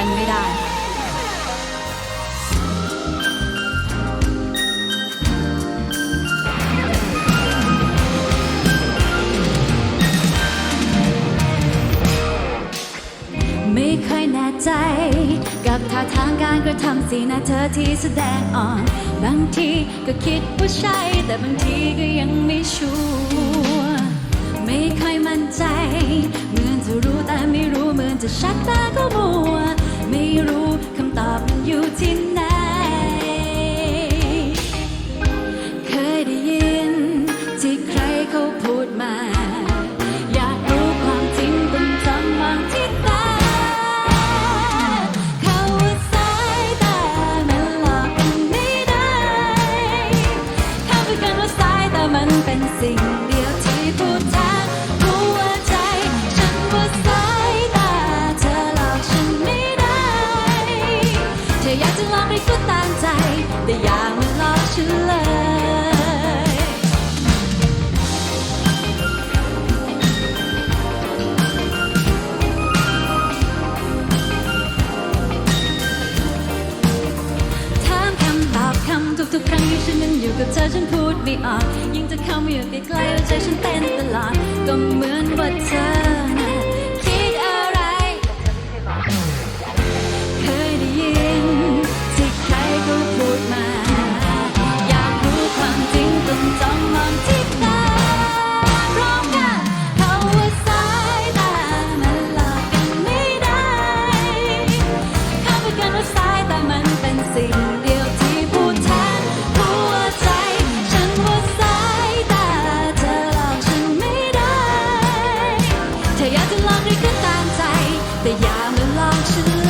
กันไม่ได้ค่ะไม่ค่อยแน่ใจกับท่าทางการกระทำสีหน้าเธอที่แสดงออกบางทีก็คิดว่าใช่ แต่บางทีก็ยังไม่ชัวร์ไม่ค่อยมั่นใจ เหมือนจะรู้แต่ไม่รู้เหมือนจะชักต่ก็มัว ที่ใครเขาพูดมา อยากรู้ความจริงต้องจำมองที่ตาเขาว่าสายตามันหลอกกันไม่ได้เขาพูดกันว่าสายตามันเป็นสิ่งเดียวที่พูดแทนหัวใจ ฉันว่าสายตาเธอหลอกฉันไม่ได้เธออยากจะลองไปก็ตามใจแต่อย่ อยู่กับเธอฉันพูดไม่ออกยิ่งจะเข้ามาอยู่ใกล้ๆแล้วใจฉันเต้นตลอดก็เหมือนว่าเธอ เธออย